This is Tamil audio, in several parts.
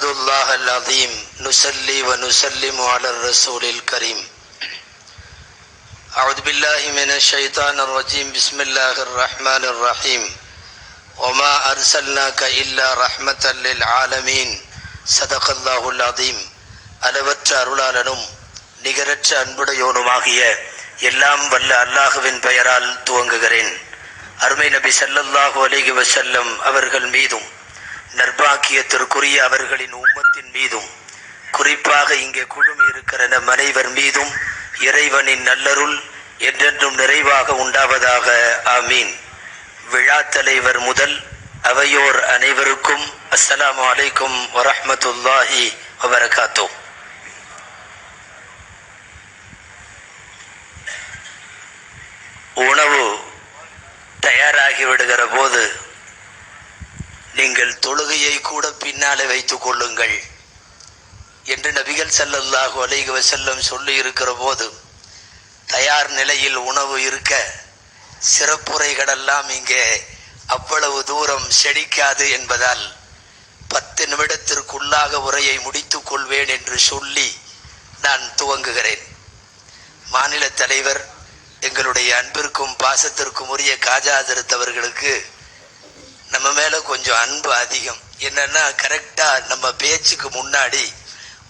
نحمد الله العظيم نصلي ونسلم على الرسول الكريم أعوذ بالله من الشيطان الرجيم بسم الله الرحمن الرحيم وما أرسلناك إلا رحمة للعالمين صدق الله العظيم அளவற்ற அருளாளனும் நிகரற்ற அன்புடையோனுமாகிய எல்லாம் வல்ல அல்லாஹுவின் பெயரால் துவங்குகிறேன் அருமை நபி ஸல்லல்லாஹு அலைஹி வஸல்லம் அவர்கள் மீதும் நர்பாக்கியத்திற்குரிய அவர்களின் உம்மத்தின் மீதும் குறிப்பாக இங்கே குழுமி இருக்கிற நம் அனைவர் மீதும் இறைவனின் நல்லருள் என்றென்றும் நிறைவாக உண்டாவதாக. ஆமீன். விழா தலைவர் முதல் அவையோர் அனைவருக்கும் அஸ்ஸலாமு வலைக்கும் வரஹ்மத்துல்லாஹி வபரகாத்தோ. உணவு தயாராகி விடுகிற போது நீங்கள் தொழுகையை கூட பின்னாலே வைத்துக் கொள்ளுங்கள் என்று நபிகள் செல்லல்லாக அலைக வஸல்லம் சொல்லி இருக்கிற போது தயார் நிலையில் உணவு இருக்க சிறப்புரைகளெல்லாம் இங்கே அவ்வளவு தூரம் செழிக்காது என்பதால் பத்து நிமிடத்திற்குள்ளாக உரையை முடித்துக் கொள்வேன் என்று சொல்லி நான் துவங்குகிறேன். மாநில தலைவர் எங்களுடைய அன்பிற்கும் பாசத்திற்கும் உரிய காஜா அவர்களுக்கு நம்ம மேல கொஞ்சம் அன்பு அதிகம். என்னன்னா கரெக்டா நம்ம பேச்சுக்கு முன்னாடி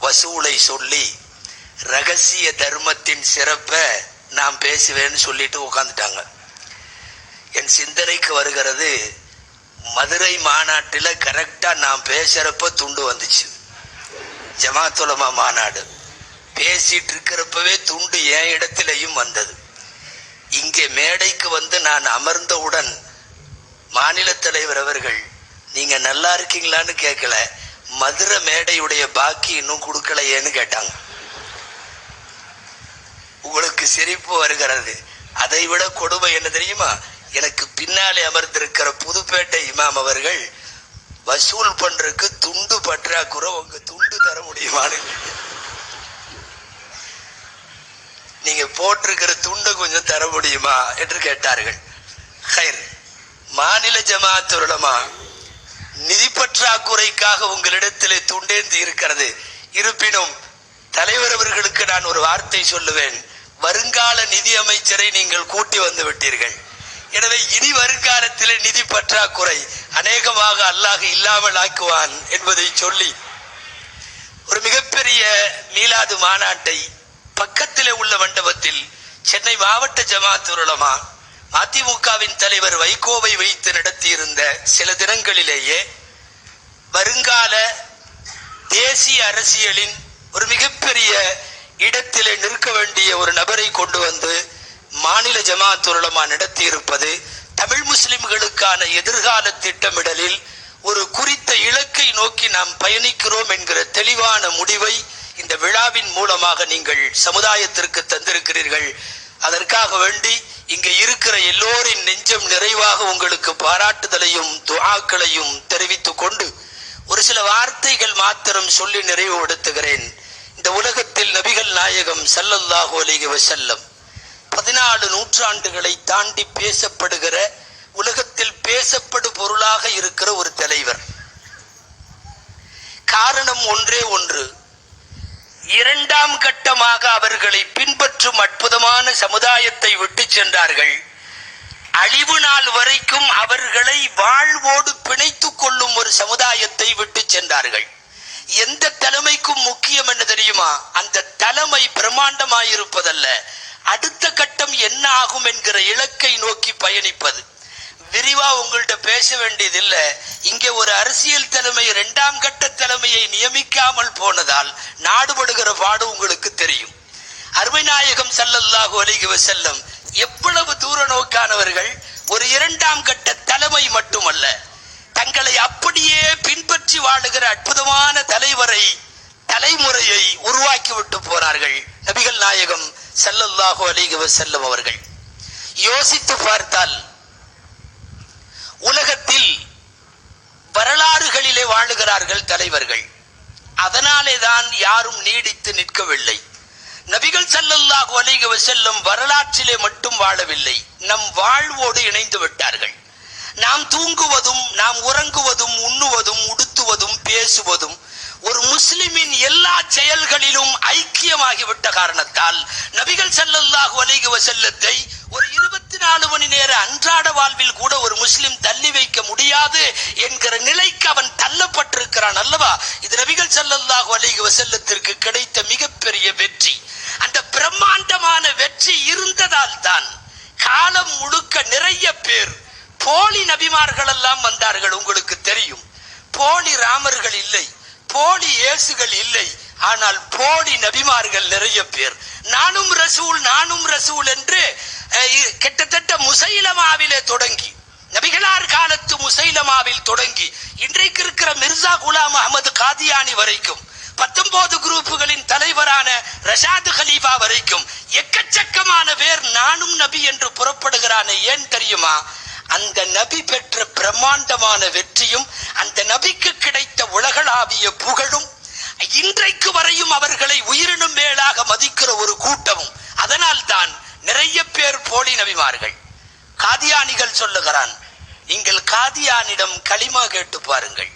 வசூலை சொல்லி ரகசிய தர்மத்தின் சிறப்பை நான் பேசுவேன்னு சொல்லிட்டு உட்காந்துட்டாங்க என் சிந்தனைக்கு வருகிறது மதுரை மாநாட்டில் கரெக்டாக நான் பேசுகிறப்ப துண்டு வந்துச்சு. ஜமாத்துலமா மாநாடு. பேசிட்டு இருக்கிறப்பவே துண்டு என் இடத்திலையும் வந்தது. இங்கே மேடைக்கு வந்து நான் அமர்ந்தவுடன் மாநில தலைவர் அவர்கள் நீங்க நல்லா இருக்கீங்களான்னு கேட்கல மதுரை மேடையுடைய பாக்கி இன்னும் கொடுக்கலையேன்னு கேட்டாங்க. உங்களுக்கு சிரிப்பு வருகிறது. அதை விட கொடுமை என்ன தெரியுமா? எனக்கு பின்னாலே அமர்ந்திருக்கிற புதுப்பேட்டை இமாம் அவர்கள் வசூல் பண்றதுக்கு துண்டு பற்றாக்குறை உங்க துண்டு தர முடியுமான்னு நீங்க போட்டிருக்கிற துண்டை கொஞ்சம் தர முடியுமா? என்று கேட்டார்கள். ஹைர் மாநில ஜமாத் உலமா நிதி பற்றாக்குறைக்காக உங்களிடத்திலே துண்டேந்து இருக்கிறது. இருப்பினும் தலைவர் அவர்களுக்கு நான் ஒரு வார்த்தை சொல்லுவேன். வருங்கால நிதி அமைச்சரை நீங்கள் கூட்டி வந்து விட்டீர்கள். எனவே இனி வருங்காலத்திலே நிதி பற்றாக்குறை அநேகமாக அல்லாஹ் இல்லாமல் ஆக்குவான் என்பதை சொல்லி ஒரு மிகப்பெரிய மீலாது மாநாட்டை பக்கத்திலே உள்ள மண்டபத்தில் சென்னை மாவட்ட ஜமாத் உலமா அதிமுகவின் தலைவர் வைகோவை வைத்து நடத்தியிருந்த சில தினங்களிலேயே வருங்கால தேசிய அரசியலின் ஒரு மிகப்பெரிய இடத்திலே நிற்க வேண்டிய ஒரு நபரை கொண்டு வந்து மாநில ஜமாத் உலமா நடத்தியிருப்பது தமிழ் முஸ்லிம்களுக்கான எதிர்கால திட்டமிடலில் ஒரு குறித்த இலக்கை நோக்கி நாம் பயணிக்கிறோம் என்கிற தெளிவான முடிவை இந்த விழாவின் மூலமாக நீங்கள் சமுதாயத்திற்கு தந்திருக்கிறீர்கள். அதற்காக வேண்டி இங்க இருக்கிற எல்லோரின் நெஞ்சம் நிறைவாக உங்களுக்கு பாராட்டுதலையும் துவாக்களையும் தெரிவித்துக் கொண்டு ஒரு சில வார்த்தைகள் மாத்திரம் சொல்லி நிறைவுபடுத்துகிறேன். இந்த உலகத்தில் நபிகள் நாயகம் சல்லல்லாஹு அலிக வசல்லம் பதினாலு நூற்றாண்டுகளை தாண்டி பேசப்படுகிற உலகத்தில் பேசப்படு பொருளாக இருக்கிற ஒரு தலைவர். காரணம் ஒன்றே ஒன்று. இரண்டாம் கட்டமாக அவர்களை பின்பற்றும் அற்புதமான சமுதாயத்தை விட்டு சென்றார்கள். அழிவு நாள் வரைக்கும் அவர்களை வாழ்வோடு பிணைத்துக் கொள்ளும் ஒரு சமுதாயத்தை விட்டு சென்றார்கள். எந்த தலைமைக்கும் முக்கியம் என்ன தெரியுமா? அந்த தலைமை பிரம்மாண்டமாயிருப்பதல்ல. அடுத்த கட்டம் என்ன ஆகும் என்கிற இலக்கை நோக்கி பயணிப்பது. விரிவா உங்கள்கிட்ட பேச வேண்டியதில்லை. இங்கே ஒரு அரசியல் தலைமை இரண்டாம் கட்ட தலைமையை நியமிக்காமல் போனதால் நாடுபடுகிற பாடு உங்களுக்கு தெரியும். அருமைநாயகம் சல்லல்லாஹு அலைஹி செல்லும் எவ்வளவு தூர நோக்கானவர்கள் ஒரு இரண்டாம் கட்ட தலைமை மட்டுமல்ல தங்களை அப்படியே பின்பற்றி வாழுகிற அற்புதமான தலைவரை தலைமுறையை உருவாக்கி விட்டு போனார்கள் நபிகள் நாயகம் செல்லல்லாஹோ அலிகவ செல்லும் அவர்கள். யோசித்து பார்த்தால் உலகத்தில் வரலாறுகளிலே வாழுகிறார்கள் தலைவர்கள். அதனாலே தான் யாரும் நீடித்து நிற்கவில்லை. நபிகள் ஸல்லல்லாஹு அலிக செல்லும் வரலாற்றிலே மட்டும் வாழவில்லை. நம் வாழ்வோடு இணைந்து விட்டார்கள். நாம் தூங்குவதும் நாம் உறங்குவதும் உண்ணுவதும் உடுத்துவதும் பேசுவதும் ஒரு முஸ்லிமின் எல்லா செயல்களிலும் ஐக்கியமாகிவிட்ட காரணத்தால் நபிகள் ஸல்லல்லாஹு அலைஹி செல்லத்தை ஒரு இருபத்தி நாலு மணி நேர அன்றாட வாழ்வில் கூட ஒரு முஸ்லிம் தள்ளி வைக்க முடியாது என்கிற நிலைக்கு அவன் தள்ளப்பட்டிருக்கிறான் அல்லவா? இது நபிகள் ஸல்லல்லாஹு அலைஹி வசல்லத்திற்கு கிடைத்த மிகப்பெரிய வெற்றி. அந்த பிரம்மாண்டமான வெற்றி இருந்ததால் தான் காலம் முழுக்க நிறைய பேர் போலி நபிமார்கள் எல்லாம் வந்தார்கள் உங்களுக்கு தெரியும். போலி ராமர்கள் இல்லை போலி இயேசுகள் இல்லை ஆனால் போலி நபிமார்கள் நிறைய பேர். நானும் ரசூல் நானும் ரசூல் என்று கிட்டத்தட்ட முசைலமாவிலே தொடங்கி நபிகளார் காலத்து முசைலமாவில் தொடங்கி இன்றைக்கு இருக்கிற மிர்சா குலாம் அகமது காதியானி வரைக்கும் பத்தொன்பது குரூப்புகளின் தலைவரான ரஷாது ஹலீபா வரைக்கும் எக்கச்சக்கமான பேர் நானும் நபி என்று புறப்படுகிறானே ஏன் தெரியுமா? அந்த நபி பெற்ற பிரம்மாண்டமான வெற்றியும் அந்த நபிக்கு கிடைத்த உலகளாவிய புகழும் இன்றைக்கு வரையும் அவர்களை உயிரினும் மேலாக மதிக்கிற ஒரு கூட்டமும் அதனால் தான் நிறைய பேர் போலி நபிமார்கள் காதியானிகள் சொல்லுகிறான் நீங்கள் காதியானிடம் களிமா கேட்டு பாருங்கள்.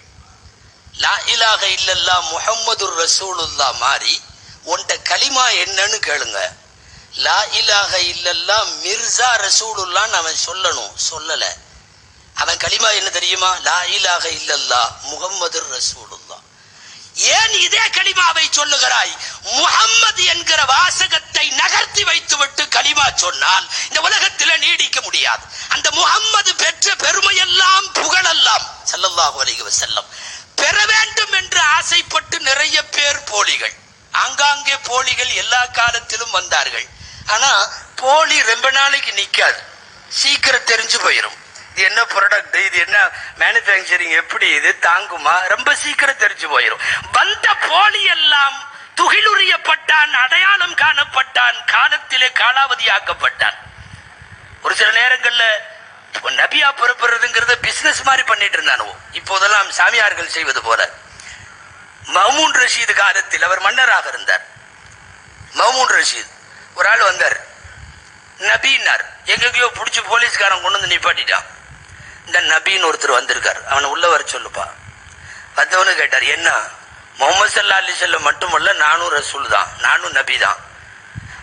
லா இலாக இல்லல்லா முகம்மது ரசூலுல்லா மாறி உன்ட களிமா என்னன்னு கேளுங்க. லா இலாக இல்லல்லா மிர்சா ரசூலுல்லான்னு அவன் சொல்லணும் சொல்லல. அவன் களிமா என்ன தெரியுமா? லா இலாக இல்லல்லா முகம்மது ரசூலுல்லா ஏன் இதே களிமாவை சொல்லுகிறாய்? முகம்மது என்கிற வாசகத்தை நகர்த்தி வைத்துவிட்டு களிமா சொன்னால் இந்த உலகத்தில் நீடிக்க முடியாது. அந்த முகம்மது பெற்ற பெருமையெல்லாம் புகழெல்லாம் செல்லல்லாஹு அலைஹி செல்லம் பெற வேண்டும் என்று ஆசைப்பட்டு நிறைய பேர் போலிகள். ஆங்காங்கே போலிகள் எல்லா காலத்திலும் வந்தார்கள். ஆனா போலி ரொம்ப நாளைக்கு நிக்காது. சீக்கிரம் தெரிஞ்சு போயிடும் இது என்ன ப்ராடக்ட் இது என்ன மேனுஃபேக்சரிங் எப்படி இது? தாங்குமா? ரொம்ப சீக்கிரம் தெரிஞ்சு போயிடும் வந்த போலி எல்லாம் துகிலுரியப்பட்டான் அடையாளம் காணப்பட்டான் காலத்திலே காலாவதியாக்கப்பட்டான். ஒரு சில நேரங்களில் நபியா பிறப்புறதுங்கிறத பிசினஸ் மாதிரி பண்ணிட்டு இருந்தானோ இப்போதெல்லாம் சாமியார்கள் செய்வது போல. மமூன் ரஷீது காலத்தில் அவர் மன்னராக இருந்தார். மமூன் ரஷீத். ஒரு ஆள் வந்தார். நபின்னார் எங்கெங்கயோ பிடிச்சி போலீஸ்காரன் கொண்டு வந்து நிப்பாட்டிட்டான். இந்த நபின்னு ஒருத்தர் வந்திருக்கார். அவனை உள்ள வர சொல்லுப்பா. வந்தவனு கேட்டார் என்ன? முகமது சல்லா அலி செல்லம் மட்டுமல்ல நானும் ரசூல் தான். நானும் நபி தான்.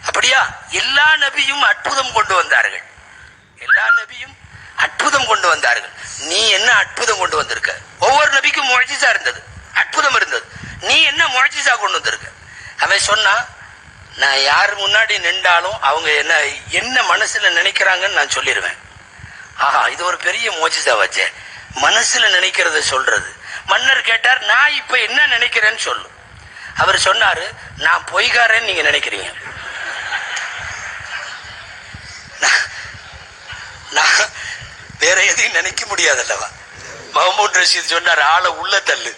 அப்படியா? எல்லா நபியும் அற்புதம் கொண்டு வந்தார்கள். எல்லா நபியும் அற்புதம் கொண்டு வந்தார்கள். நீ என்ன அற்புதம் கொண்டு வந்திருக்க? ஒவ்வொரு நபிக்கும் முழஜிசா இருந்தது. அற்புதம் இருந்தது. நீ என்ன முழஜிசா கொண்டு வந்திருக்க? அவன் சொன்னா நான் யார் முன்னாடி நின்றாலும் அவங்க என்ன என்ன மனசுல நினைக்கிறாங்கன்னு நான் சொல்லிடுவேன் ஆஹா இது ஒரு பெரிய மோஜிசா வச்சே. மனசுல நினைக்கிறத சொல்றது. மன்னர் கேட்டார் நான் இப்ப என்ன நினைக்கிறேன்னு சொல்லு. அவர் சொன்னாரு நான் பொய்காரன்னு நீங்க நினைக்கிறீங்க. நான்- வேற எதையும் நினைக்க முடியாதல்லவா. மஹமூத் ரஷீத் சொன்னார் ஆளை உள்ள தள்ளு.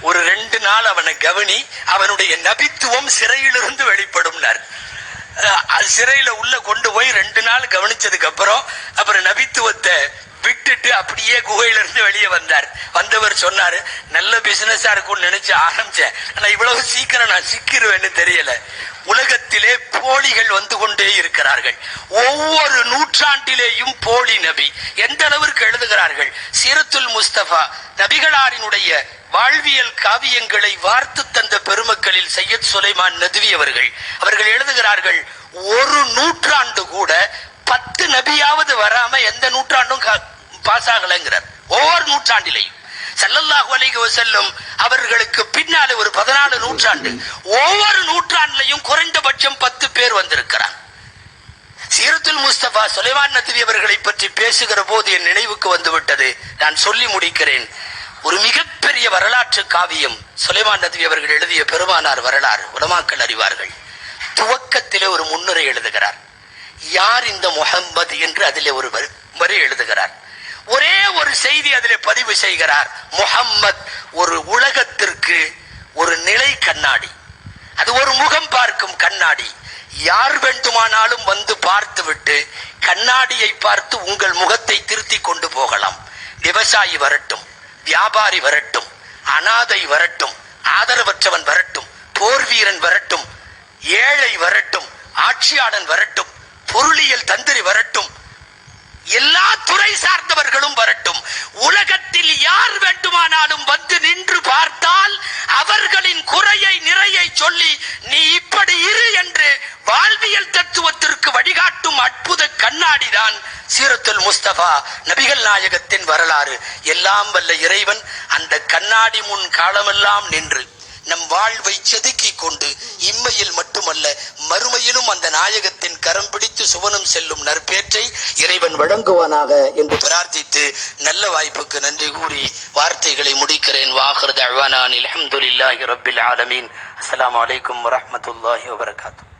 ஒரு ரெண்டு நாள் அவனை கவனி அவனுடைய நபித்துவம் சிறையிலிருந்து வெளிப்படும்னார். சிறையில உள்ள கொண்டு போய் ரெண்டு நாள் கவனிச்சதுக்கு அப்புறம் அப்புறம் நபித்துவத்தை விட்டுட்டு அப்படியே குகையில இருந்து வெளியே வந்தார். வந்தவர் சொன்னாரு நல்ல பிசினஸா இருக்கும்னு நினைச்சு ஆரம்பிச்சேன். ஆனா இவ்வளவு சீக்கிரம் நான் சிக்கிருவேன்னு தெரியல. உலகத்திலே போலிகள் வந்து கொண்டே இருக்கிறார்கள். ஒவ்வொரு நூற்றாண்டிலேயும் போலி நபி. எந்த அளவிற்கு எழுதுகிறார்கள்? சீரத்துல் முஸ்தபா நபிகளாரினுடைய வாழ்வியல் காவியங்களை வார்த்து தந்த பெருமக்களில் சையத் சுலைமான் நதுவி அவர்கள். அவர்கள் எழுதுகிறார்கள் ஒரு நூற்றாண்டு கூட பத்து நபியாவது வராம எந்த நூற்றாண்டும் பாஸ் ஆகலைங்கிறார். ஒவ்வொரு நூற்றாண்டிலையும். சல்லல்லாஹு அலைஹி வஸல்லம் அவர்களுக்கு பின்னாலே ஒரு பதினாலு நூற்றாண்டு. ஒவ்வொரு நூற்றாண்டிலையும் குறைந்தபட்சம் பத்து பேர் வந்திருக்கிறார். சீரத்துல் முஸ்தபா சுலைமான் நதுவி அவர்களை பற்றி பேசுகிற போது என் நினைவுக்கு வந்துவிட்டது. நான் சொல்லி முடிக்கிறேன். ஒரு மிகப்பெரிய வரலாற்று காவியம் சுலைமான் நதி அவர்கள் எழுதிய பெருமானார் வரலாறு உலமாக்கள் அறிவார்கள். துவக்கத்திலே ஒரு முன்னுரை எழுதுகிறார். யார் இந்த முகம்மது என்று அதிலே ஒரு வரி- எழுதுகிறார். ஒரே ஒரு செய்தி அதிலே பதிவு செய்கிறார். முகம்மத் ஒரு உலகத்திற்கு ஒரு நிலை கண்ணாடி. அது ஒரு முகம் பார்க்கும் கண்ணாடி. யார் வேண்டுமானாலும் வந்து பார்த்துவிட்டு கண்ணாடியை பார்த்து உங்கள் முகத்தை திருத்தி கொண்டு போகலாம். விவசாயி வரட்டும். வியாபாரி வரட்டும் அனாதை வரட்டும் ஆதரவற்றவன் வரட்டும் போர் வீரன் வரட்டும் ஏழை வரட்டும் ஆட்சியாளன் வரட்டும் பொருளியல் தந்திரி வரட்டும் எல்லா துறை சார்ந்தவர்களும் வரட்டும். உலகத்தில் யார் வேண்டுமானாலும் வந்து நின்று பார்த்தால் அவர்களின் குறையை நிறையை சொல்லி தான் சீரத்துல் முஸ்தபா நபிகள் நாயகத்தின் வரலாறு. எல்லாம் வல்ல இறைவன் அந்த கண்ணாடி முன் காலமெல்லாம் நின்று நம் வாழ்வை செதுக்கி கொண்டு இம்மையில் மட்டுமல்ல மறுமையிலும் அந்த நாயகத்தின் கரம் பிடித்து சுவனம் செல்லும் நற்பேற்றை இறைவன் வழங்குவானாக என்று பிரார்த்தித்து நல்ல வாய்ப்புக்கு நன்றி கூறி வார்த்தைகளை முடிக்கிறேன். வாஹர் தழ்வானான் அலமதுல்லாஹி ரபில் ஆலமீன். அஸ்லாம் வலைக்கம் வரமத்துல்லாஹி வபரகாத்துஹு